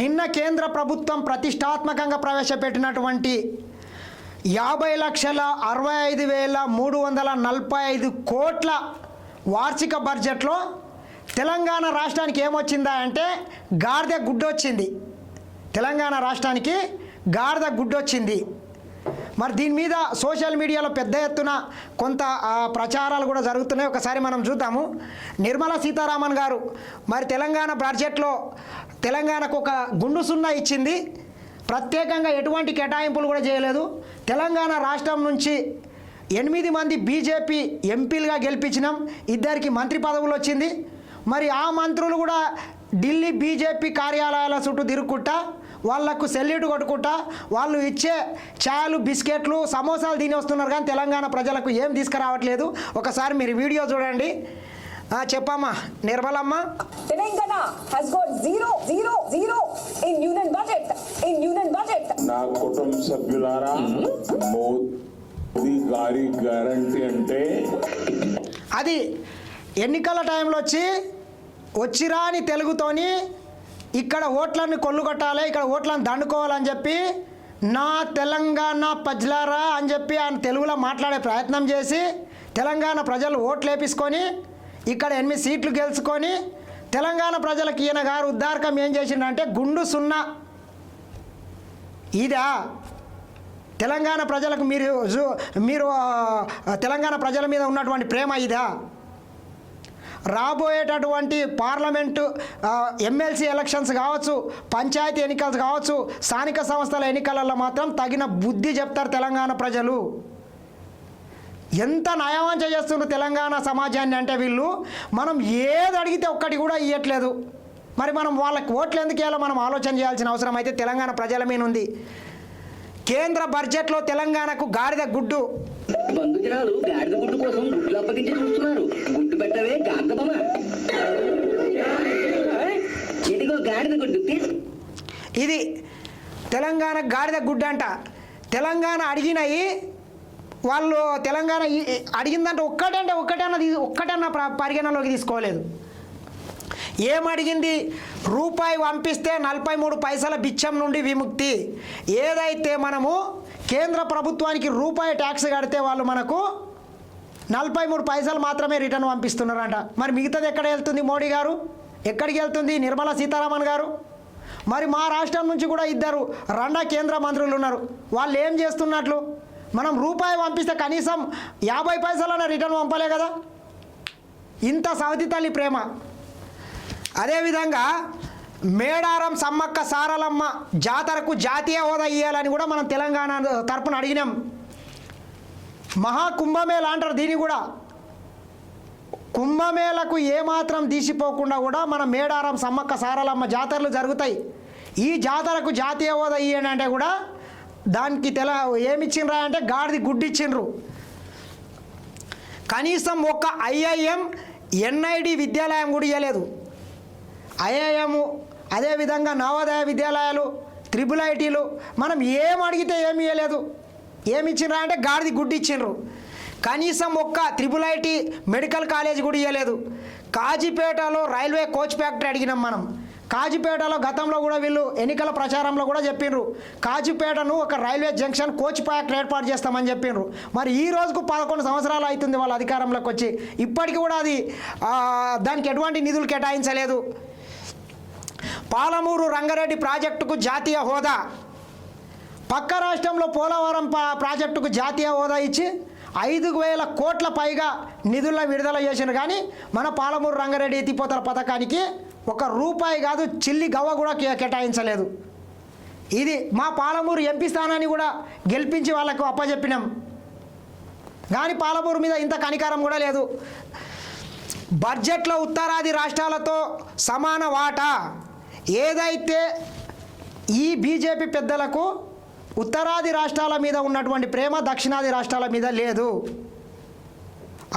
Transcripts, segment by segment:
నిన్న కేంద్ర ప్రభుత్వం ప్రతిష్టాత్మకంగా ప్రవేశపెట్టినటువంటి యాభై లక్షల అరవై ఐదు వేల మూడు వందల నలభై ఐదు కోట్ల వార్షిక బడ్జెట్లో తెలంగాణ రాష్ట్రానికి ఏమొచ్చిందా అంటే గాడిద గుడ్డొచ్చింది. తెలంగాణ రాష్ట్రానికి గాడిద గుడ్డొచ్చింది. మరి దీని మీద సోషల్ మీడియాలో పెద్ద ఎత్తున కొంత ప్రచారాలు కూడా జరుగుతున్నాయి. ఒకసారి మనం చూద్దాము. నిర్మలా సీతారామన్ గారు మరి తెలంగాణ బడ్జెట్లో తెలంగాణకు ఒక గుండు సున్నా ఇచ్చింది. ప్రత్యేకంగా ఎటువంటి కేటాయింపులు కూడా చేయలేదు. తెలంగాణ రాష్ట్రం నుంచి ఎనిమిది మంది బీజేపీ ఎంపీలుగా గెలిపించినాం. ఇద్దరికి మంత్రి పదవులు వచ్చింది. మరి ఆ మంత్రులు కూడా ఢిల్లీ బీజేపీ కార్యాలయాల చుట్టూ తిరుగుకుంటా వాళ్ళకు సెల్యూట్ కొట్టుకుంటా వాళ్ళు ఇచ్చే చాయలు బిస్కెట్లు సమోసాలు తిని వస్తున్నారు కానీ తెలంగాణ ప్రజలకు ఏం తీసుకురావట్లేదు. ఒకసారి మీరు వీడియో చూడండి. చెప్పమ్మా Nirmalamma Telangana has got zero, zero, zero in union budget. In union budget. నా కుటుంబ సభ్యులారా మోదీ గారి గ్యారంటీ అంటే అది ఎన్నికల టైంలో వచ్చి వచ్చిరా అని తెలుగుతోని ఇక్కడ ఓట్లను కొల్లుకొట్టాలి ఇక్కడ ఓట్లను దండుకోవాలని చెప్పి నా తెలంగాణ పజ్లారా అని చెప్పి ఆయన తెలుగులో మాట్లాడే ప్రయత్నం చేసి తెలంగాణ ప్రజలు ఓట్లు వేపించుకొని ఇక్కడ ఎనిమిది సీట్లు గెలుచుకొని తెలంగాణ ప్రజలకు ఈయన గారు ఉద్దారకం ఏం చేసిండంటే గుండు సున్నా. ఇదా? తెలంగాణ ప్రజలకు మీరు జు- మీరు తెలంగాణ ప్రజల మీద ఉన్నటువంటి ప్రేమ ఇదా? రాబోయేటటువంటి పార్లమెంటు ఎమ్మెల్సీ ఎలక్షన్స్ కావచ్చు పంచాయతీ ఎన్నికలు కావచ్చు స్థానిక సంస్థల ఎన్నికలలో మాత్రం తగిన బుద్ధి చెప్తారు తెలంగాణ ప్రజలు. ఎంత నయవంచ చేస్తున్నారు తెలంగాణ సమాజాన్ని అంటే వీళ్ళు? మనం ఏది అడిగితే ఒక్కటి కూడా ఇవ్వట్లేదు మరి మనం వాళ్ళకి ఓట్లు ఎందుకు వేయాలో మనం ఆలోచన చేయాల్సిన అవసరం అయితే తెలంగాణ ప్రజల మీద ఉంది. కేంద్ర బడ్జెట్లో తెలంగాణకు గాడిద గుడ్డు. గాడిద గుడ్డు కోసం గుడ్లు అప్పగించి చూస్తున్నారు. గుడ్డు పెట్టవే గార్దబమ ఇదిగో గాడిద గుడ్డు తీస్. ఇది తెలంగాణ గాడిద గుడ్డ అంట తెలంగాణ అడిగినవి వాళ్ళు తెలంగాణ అడిగిందంటే ఒక్కటంటే ఒక్కటన్నా తీ ఒక్కటన్నా పరిగణలోకి తీసుకోలేదు. ఏమడిగింది రూపాయి పంపిస్తే నలభై మూడు పైసల బిచ్చం నుండి విముక్తి. ఏదైతే మనము కేంద్ర ప్రభుత్వానికి రూపాయి ట్యాక్స్ కడితే వాళ్ళు మనకు నలభై మూడు పైసలు మాత్రమే రిటర్న్ పంపిస్తున్నారంట. మరి మిగతాది ఎక్కడ వెళ్తుంది మోడీ గారు? ఎక్కడికి వెళ్తుంది నిర్మలా సీతారామన్ గారు? మరి మా రాష్ట్రం నుంచి కూడా ఇద్దరు రెండా కేంద్ర మంత్రులు ఉన్నారు. వాళ్ళు ఏం చేస్తున్నట్లు? మనం రూపాయి పంపిస్తే కనీసం యాభై పైసలైనా రిటర్న్ పంపలే కదా? ఇంత సవతి తల్లి ప్రేమ. అదేవిధంగా మేడారం సమ్మక్క సారలమ్మ జాతరకు జాతీయ హోదా ఇవ్వాలని కూడా మనం తెలంగాణ తరపున అడిగినాం. మహాకుంభమేళ అంటారు దీన్ని కూడా. కుంభమేళకు ఏమాత్రం తీసిపోకుండా కూడా మన మేడారం సమ్మక్క సారలమ్మ జాతరలు జరుగుతాయి. ఈ జాతరకు జాతీయ హోదా ఇవ్వండి అంటే కూడా దానికి తెల ఏమిచ్చిండ్రా అంటే గాడిది గుడ్డిచ్చిండ్రు. కనీసం ఒక్క ఐఐఎం ఎన్ఐడి విద్యాలయం కూడా ఇవ్వలేదు ఐఐఎం అదేవిధంగా నవోదయ విద్యాలయాలు త్రిబుల్ ఐటీలు మనం ఏం అడిగితే ఏమి ఇవ్వలేదు ఏమి ఇచ్చిండ్రా అంటే గాడిది గుడ్డి ఇచ్చిండ్రు కనీసం ఒక్క త్రిబుల్ ఐటీ మెడికల్ కాలేజ్ కూడా ఇవ్వలేదు కాజీపేటలో రైల్వే కోచ్ ఫ్యాక్టరీ అడిగినాం మనం. కాజీపేటలో గతంలో కూడా వీళ్ళు ఎన్నికల ప్రచారంలో కూడా చెప్పిండ్రు కాజీపేటను ఒక రైల్వే జంక్షన్ కోచ్ ఫ్యాక్టరీ ఏర్పాటు చేస్తామని చెప్పిండ్రు మరి ఈ రోజుకు పదకొండు సంవత్సరాలు అవుతుంది వాళ్ళ అధికారంలోకి వచ్చి. ఇప్పటికి కూడా అది దానికి ఎటువంటి నిధులు కేటాయించలేదు. పాలమూరు రంగారెడ్డి ప్రాజెక్టుకు జాతీయ హోదా. పక్క రాష్ట్రంలో పోలవరం పా- ప్రాజెక్టుకు జాతీయ హోదా ఇచ్చి ఐదు వేల కోట్ల పైగా నిధుల విడుదల చేసిన కానీ మన పాలమూరు రంగారెడ్డి ఎత్తిపోతల పథకానికి ఒక రూపాయి కాదు చిల్లి గవ్వ కూడా కే- కేటాయించలేదు. ఇది మా పాలమూరు ఎంపీ స్థానాన్ని కూడా గెలిపించి వాళ్ళకు అప్పచెప్పినాం కానీ పాలమూరు మీద ఇంత కనికారం కూడా లేదు. బడ్జెట్లో ఉత్తరాది రాష్ట్రాలతో సమాన వాటా. ఏదైతే ఈ బీజేపీ పెద్దలకు ఉత్తరాది రాష్ట్రాల మీద ఉన్నటువంటి ప్రేమ దక్షిణాది రాష్ట్రాల మీద లేదు.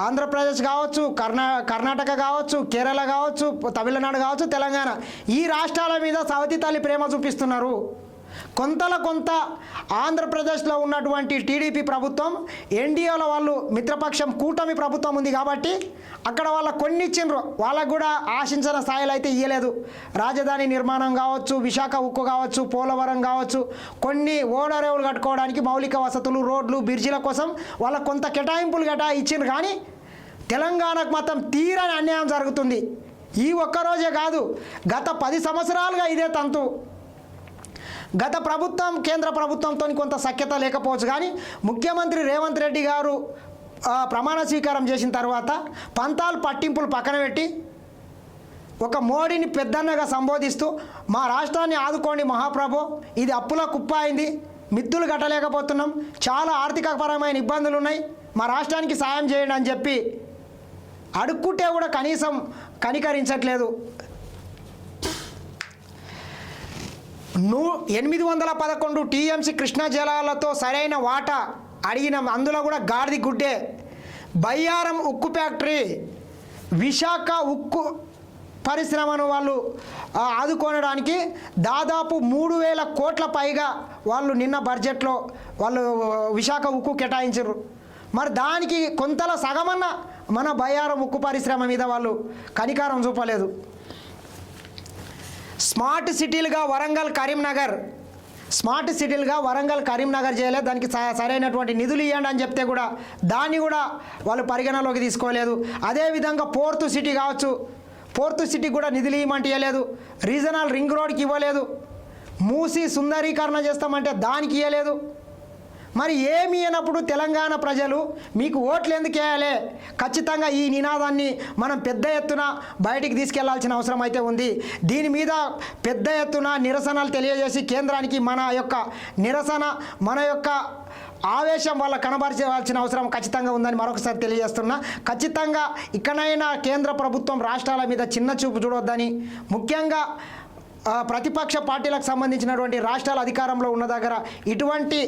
ఆంధ్రప్రదేశ్ కావచ్చు కర్ణా కర్ణాటక కావచ్చు కేరళ కావచ్చు తమిళనాడు కావచ్చు తెలంగాణ. ఈ రాష్ట్రాల మీద సవతి తల్లి ప్రేమ చూపిస్తున్నారు. కొంతలో కొంత ఆంధ్రప్రదేశ్లో ఉన్నటువంటి టీడీపీ ప్రభుత్వం ఎన్డీఏల వాళ్ళు మిత్రపక్షం కూటమి ప్రభుత్వం ఉంది కాబట్టి అక్కడ వాళ్ళ కొన్ని ఇచ్చిండ్రు. వాళ్ళకు కూడా ఆశించిన స్థాయిలో అయితే ఇయ్యలేదు. రాజధాని నిర్మాణం కావచ్చు విశాఖ ఉక్కు కావచ్చు పోలవరం కావచ్చు కొన్ని ఓడరేవులు కట్టుకోవడానికి మౌలిక వసతులు రోడ్లు బ్రిడ్జిల కోసం వాళ్ళ కొంత కేటాయింపులు గటా ఇచ్చిండ్రు. కానీ తెలంగాణకు మాత్రం తీరని అన్యాయం జరుగుతుంది. ఈ ఒక్కరోజే కాదు గత పది సంవత్సరాలుగా ఇదే తంతు. గత ప్రభుత్వం కేంద్ర ప్రభుత్వంతో కొంత సఖ్యత లేకపోవచ్చు కానీ ముఖ్యమంత్రి రేవంత్ రెడ్డి గారు ప్రమాణ స్వీకారం చేసిన తర్వాత పంతాలు పట్టింపులు పక్కన పెట్టి ఒక మోడీని పెద్దన్నగా సంబోధిస్తూ మా రాష్ట్రాన్ని ఆదుకోండి మహాప్రభు ఇది అప్పుల కుప్ప అయింది మిత్తులు కట్టలేకపోతున్నాం చాలా ఆర్థికపరమైన ఇబ్బందులు ఉన్నాయి మా రాష్ట్రానికి సాయం చేయండి అని చెప్పి అడుక్కుంటే కూడా కనీసం కనికరించట్లేదు. నూ ఎనిమిది వందల పదకొండు టీఎంసీ కృష్ణా జలాలతో సరైన వాటా అడిగిన అందులో కూడా గాడిది గుడ్డే. బయ్యారం ఉక్కు ఫ్యాక్టరీ విశాఖ ఉక్కు పరిశ్రమను వాళ్ళు ఆదుకోనడానికి దాదాపు మూడు వేల కోట్ల పైగా వాళ్ళు నిన్న బడ్జెట్లో వాళ్ళు విశాఖ ఉక్కు కేటాయించారు మరి దానికి కొంతల సగమన్న మన బయ్యారం ఉక్కు పరిశ్రమ మీద వాళ్ళు కనికారం చూపలేదు. స్మార్ట్ సిటీలుగా వరంగల్ కరీంనగర్. స్మార్ట్ సిటీలుగా వరంగల్ కరీంనగర్ చేయలేదు దానికి స- సరైనటువంటి నిధులు ఇవ్వండి అని చెప్తే కూడా దాన్ని కూడా వాళ్ళు పరిగణలోకి తీసుకోలేదు. అదేవిధంగా ఫోర్త్ సిటీ కావచ్చు ఫోర్త్ సిటీ కూడా నిధులు ఇవ్వమంటే ఇవ్వలేదు రీజనల్ రింగ్ రోడ్కి ఇవ్వలేదు మూసి సుందరీకరణ చేస్తామంటే దానికి ఇవ్వలేదు మరి ఏమి అయినప్పుడు తెలంగాణ ప్రజలు మీకు ఓట్లు ఎందుకు వేయాలి? ఖచ్చితంగా ఈ నినాదాన్ని మనం పెద్ద ఎత్తున బయటికి తీసుకెళ్ళాల్సిన అవసరం అయితే ఉంది. దీని మీద పెద్ద ఎత్తున నిరసనలు తెలియజేసి కేంద్రానికి మన యొక్క నిరసన మన యొక్క ఆవేశం వల్ల కనబరచవలసిన అవసరం ఖచ్చితంగా ఉందని మరొకసారి తెలియజేస్తున్నా. ఖచ్చితంగా ఇకనైనా కేంద్ర ప్రభుత్వం రాష్ట్రాల మీద చిన్న చూపు చూడొద్దని ముఖ్యంగా ప్రతిపక్ష పార్టీలకు సంబంధించినటువంటి రాష్ట్రాల అధికారంలో ఉన్న దగ్గర ఇటువంటి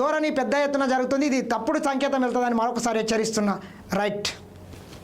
ధోరణి పెద్ద ఎత్తున జరుగుతుంది. ఇది తప్పుడు సంకేతం వెళ్తుందని మరొకసారి హెచ్చరిస్తున్నా. రైట్.